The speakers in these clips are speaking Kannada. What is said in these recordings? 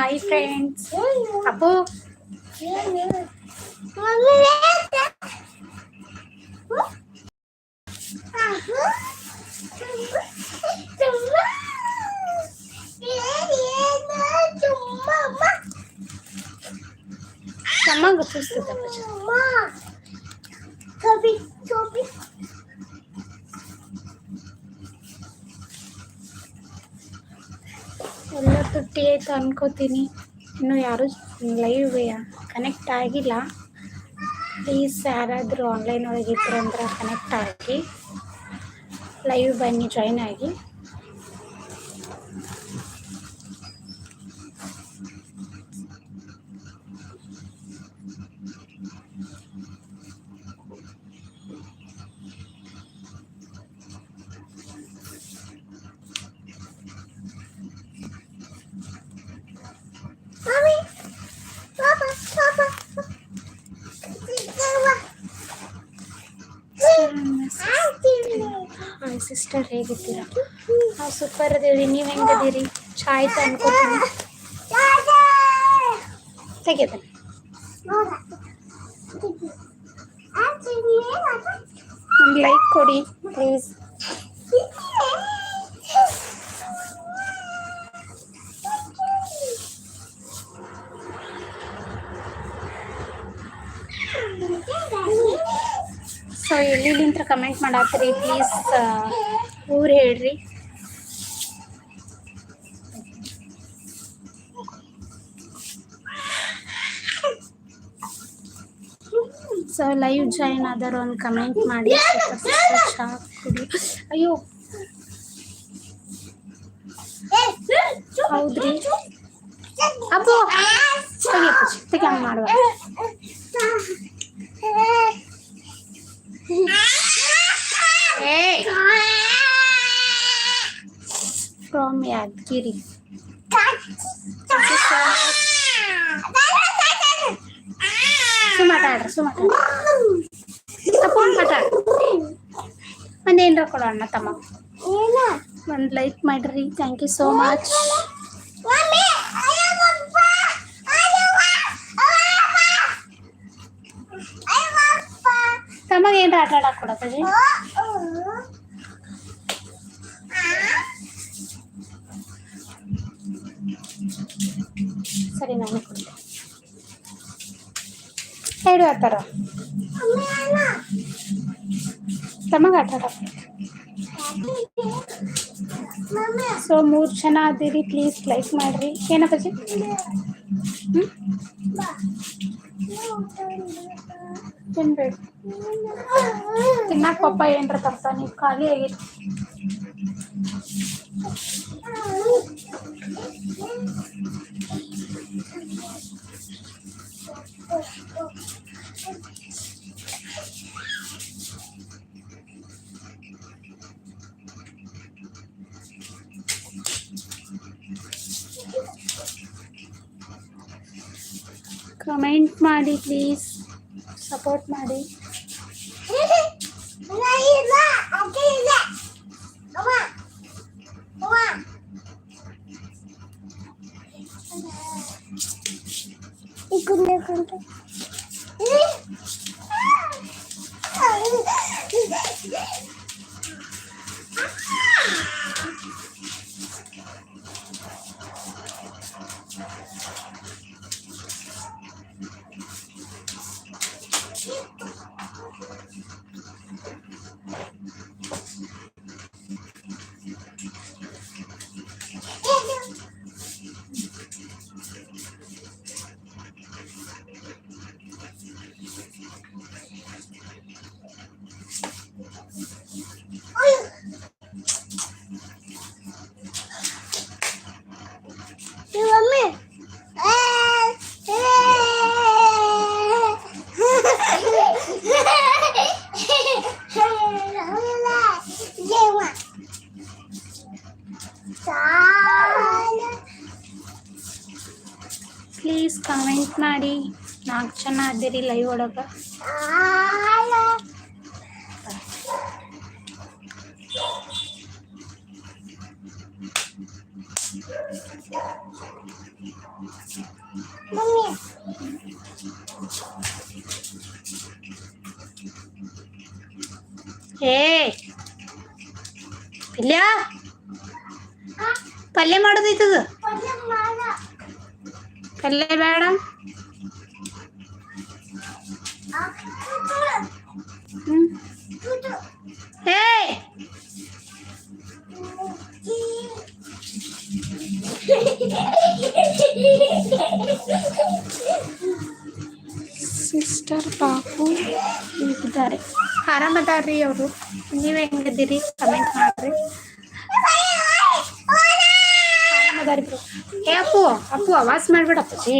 హాయ్ ఫ్రెండ్స్ అప్పు Mama, gak pusat apa? mama. Kopi, kopi. ತುಟ್ಟಿ ಏಯ್ತ್ ಅನ್ಕೋತೀನಿ. ಇನ್ನು ಯಾರು ಲೈವ್ ಕನೆಕ್ಟ್ ಆಗಿಲ್ಲ. ಪ್ಲೀಸ್ ಯಾರಾದರೂ ಆನ್ಲೈನ್ ಒಳಗೆ ಇದ್ರಂದ್ರೆ ಕನೆಕ್ಟ್ ಆಗಿ. ಲೈವ್ ಬನ್ನಿ ಜಾಯ್ನ್ ಆಗಿ. ಸಿಸ್ಟರ್ ಹೇಗಿದ್ದೀರಾ? ನಾವು ಸೂಪರ್ ಅದೇವ್ರಿ ನೀವು ಹೆಂಗದೀರಿ ಚಾಯ್ತ ಅನ್ಕೋತೀನಿ ತೆಗೆದನೆ ಒಂದು ಲೈಕ್ ಕೊಡಿ ಪ್ಲೀಸ್ ಸೊ ಎಲ್ಲಿಂತ್ರ ಕಮೆಂಟ್ ಮಾಡತ್ತೀರಿ ಪ್ಲೀಸ್ ಊರು ಹೇಳ್ರಿ. ಸೊ ಲೈವ್ ಜಾಯಿನ್ ಆದರೂ ಒಂದು ಕಮೆಂಟ್ ಮಾಡಿ ಕುಡಿ ಅಯ್ಯೋ. ಹೌದ್ರಿ. ಅಬ್ಬೋ. ತೆಗಿ ತೆಗಿ ಮಾಡುವ ಫ್ರಮ್ ಯಾದಗಿರಿ ಸುಮಾಟಾಡ್ರಿ ಸುಮಾಟಾಡ್ರಿ ತಪ್ಕೊಂಡು ಮಾತಾಡ್ರಿ ಒಂದು ಏನರ ಕೊಡೋಣ ತಮ್ಮ ಒಂದು ಲೈಕ್ ಮಾಡಿರಿ ಥ್ಯಾಂಕ್ ಯು ಸೋ ಮಚ್ ತಮಗೆ ಏನರ ಆಟ ಆಡಕ್ಕೆ ಕೊಡಪ್ಪಾಜಿ ಸರಿ ನಾನು ಕೊಡ್ತೆ ಹೇಳು ಆ ಥರ ತಮಗೆ ಆಟ ಆಡಕ್ಕೆ ಸೊ ಮೂರು ಜನ ಅದೀರಿ ಪ್ಲೀಸ್ ಲೈಕ್ ಮಾಡಿರಿ ಏನಪ್ಪಾಜಿ ಹ್ಞೂ ತಿನ್ಬೇಕು ತಿನ್ನಕ್ಕೆ ಪಪ್ಪ ಏನ್ರ ತರ್ತಾನೆ ಖಾಲಿ ಆಗೈತಿ ಕಮೆಂಟ್ ಮಾಡಿ ಪ್ಲೀಸ್ ಸಪೋರ್ಟ್ ಮಾಡಿ Yeah. ಮಾಡಿ ನಾಲ್ಕು ಜನ ಅದಿರಿ ಲೈವ್ ಒಳಗೆ ಮಮ್ಮಿ ಏ ಪಲ್ಯ ಪಲ್ಯ ಮಾಡೋದೈತದ ಪಲ್ಯ ಮಾಡ ಪಲ್ಯ ಬೇಡ ಹ್ಞೂ ಏ ಸಿಸ್ಟರ್ ಪಾಪು ಇದ್ದಾರೆ ಆರಾಮದಾರ್ರಿ ಅವರು ನೀವು ಹೆಂಗದಿರಿ ಕಮೆಂಟ್ ಮಾಡ್ರಿ ಆರಾಮದಾರಿ ಬ್ರೋ ಏ ಅಪ್ಪು ಅಪ್ಪು ಆವಾಜ್ ಮಾಡ್ಬೇಡಪ್ಪಿ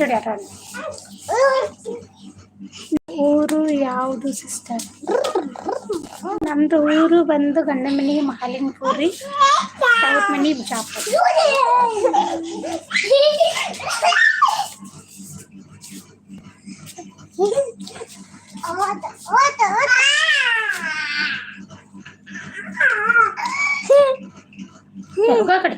ಕಮನ್ ಜೋಡಿ ಆಟ ಆಡಿ ಊರು ಯಾವುದು ಸಿಸ್ಟರ್ ನಮ್ದು ಊರು ಬಂದು ಗಂಡ ಮನೆಗೆ ಮಹಾಲಿಂಗಪುರಿ ತವ್ರ ಮನೆ ಬಿಜಾಪುರ ಹೋಗೋ ಆ ಕಡೆ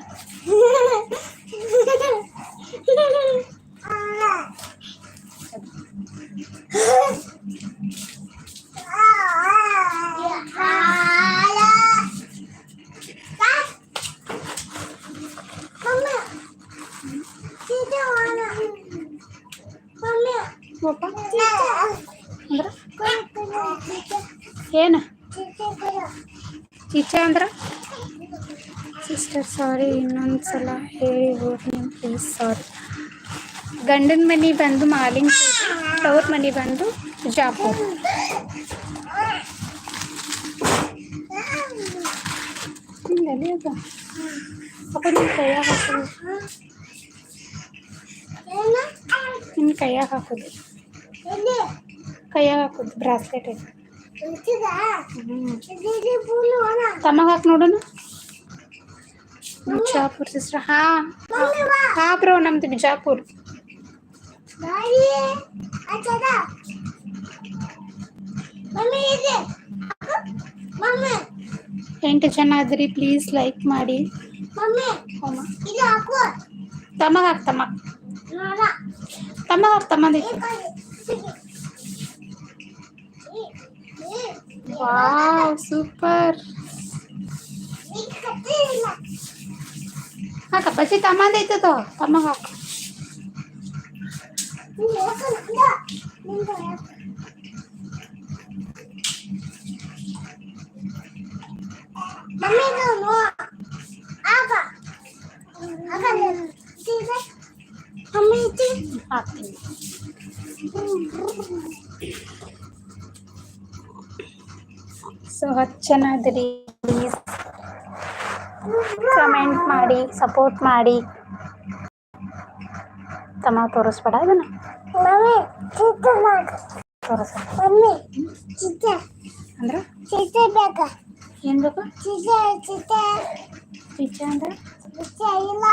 ಏನು ಈಚೆ ಅಂದ್ರ ಸಿಸ್ಟರ್ ಸಾರಿ ಇನ್ನೊಂದು ಸಲ ಹೇಳಿ ಊರ್ ನೇಮ್ ಪ್ಲೀಸ್ ಸಾರಿ ಗಂಡನ ಮನೆ ಬಂದು ಮಾಲಿಂಗ್ ತವ್ರ ಮನೆ ಬಂದು ಬಿಜಾಪುರ ಹಿಂಗಲ್ಲಿ ಅದ ಅಪ್ಪ ನಿಮ್ಮ ಕೈಯಾಗ ಹಾಕೋದು ಕೈಯಾಗ ಹಾಕೋದು. ಕೈಯಾಗ ಹಾಕೋದು ಬ್ರಾಸ್ಲೆಟ್ ಐತೆ ತಮಗೆ ಹಾಕಿ ನೋಡೋಣ ಬಿಜಾಪುರ್ ಸಿಸ್ಟರ್ ಹಾ. ಹಾ ಬ್ರೋ ನಮ್ದು ಬಿಜಾಪುರ್. ಎಂಟು ಜನ ಆದ್ರಿ ಪ್ಲೀಸ್ ಲೈಕ್ ಮಾಡಿ. ಮಮ್ಮಿ ಇದು ಹಾಕು. ತಮ್ಮಗ ಹಾಕ್ ತಮ್ಮ ನೋಡ ತಮ್ಮಗ ಹಾಕ್ ತಮ್ಮದೈತಿ ವಾವ್ ಸೂಪರ್ ಹಾಕ ಬಚ್ಚಿ ತಮ್ಮದೈತದ ತಮ್ಮಗ ಹಾಕ್ ಹಾಕ್ತೀನಿ. ಸೊ ಪ್ಲೀಸ್ ಕಮೆಂಟ್ ಮಾಡಿ ಸಪೋರ್ಟ್ ಮಾಡಿ. ತಮ್ಮ ತೋರಿಸ್ಬೇಡ ಇದನ್ನ. ತೋರಿಸ. ಅಂದ್ರೆ? ಏನು ಬೇಕು? ಪಿಜ್ಜಾ ಅಂದ್ರೆ? ಇಲ್ಲ.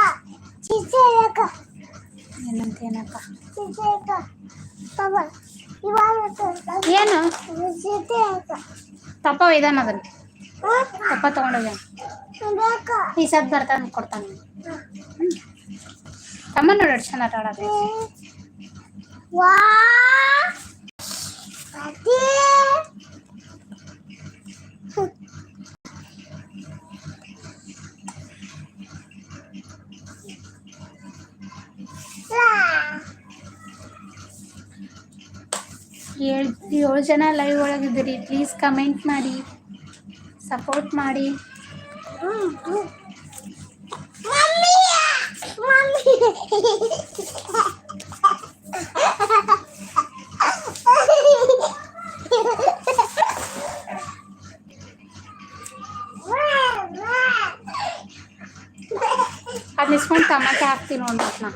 ಚಿತ್ತ ಬೇಕ ಏನಂತ ಏನಪ್ಪ ಚಿತ್ತ ಬೇಕ ಪಾಪ ಇವಾಗ ಏನು? ತಪ್ಪ ಇದಾನ ಅದನ್ನ. ತಪ್ಪ ತಗೊಂಡೋಗ್ಯಾನ ಈ ಸದ್ ಬರ್ತಾನ ಕೊಡ್ತಾನೆ ತಮ್ಮ ನೋಡಿ ಚೆನ್ನ ಆಟ ಆಡೋದು. ವಾ. ಏಳು ಏಳು ಜನ ಲೈವ್ ಒಳಗಿದ್ದೀರಿ ಪ್ಲೀಸ್ ಕಮೆಂಟ್ ಮಾಡಿ ಸಪೋರ್ಟ್ ಮಾಡಿ ಮಮ್ಮಿ ಮಮ್ಮಿ ಅದು ಇಸ್ಕೊಂಡು ಟಮಾಟೆ ಹಾಕ್ತೀನಿ ನೋಡ್ರಿ ನಾ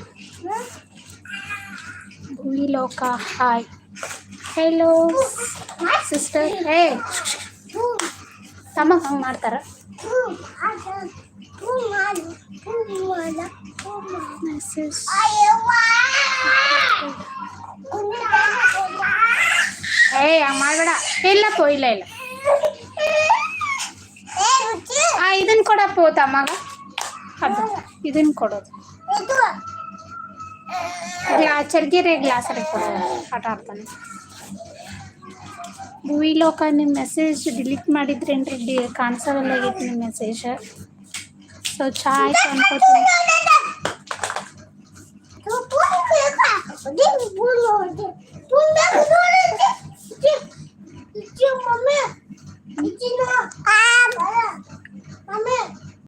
ಭೂಮಿ ಲೋಕ ಹಾಯ್ ಹೆಲೋ ಸಿಸ್ಟರ್ ಹೇ ತಮ್ಮ ಹಂಗೆ ಮಾಡ್ತಾರ? ಏಯ್ ಹಂಗೆ ಮಾಡಬೇಡ. ಇಲ್ಲಪ್ಪ ಇಲ್ಲ ಇಲ್ಲ. ಆ ಇದನ್ನ ಕೊಡಪ್ಪ ತಮ್ಮಗ ಅದು ಇದನ್ನ ಕೊಡೋದು. ಗ್ಲಾ ಚರ್ಗಿರೆ ಗ್ಲಾಸಲ್ಲಿ ಕೊಡೋದು. ಆಟ ಆಡ್ತಾನೆ. ಭೂವಿ ಲೋಕ ನಿಮ್ಮ ಮೆಸೇಜ್ ಡಿಲೀಟ್ ಮಾಡಿದ್ರೇನ್ರಿ? ಡಿ ಕಾನ್ಸಲ್ ಆಗೈತಿ ನಿಮ್ಮ ಮೆಸೇಜ್ ಸೊ ಚಾ ಆಯ್ತು ಅನ್ಕೋತೀನಿ.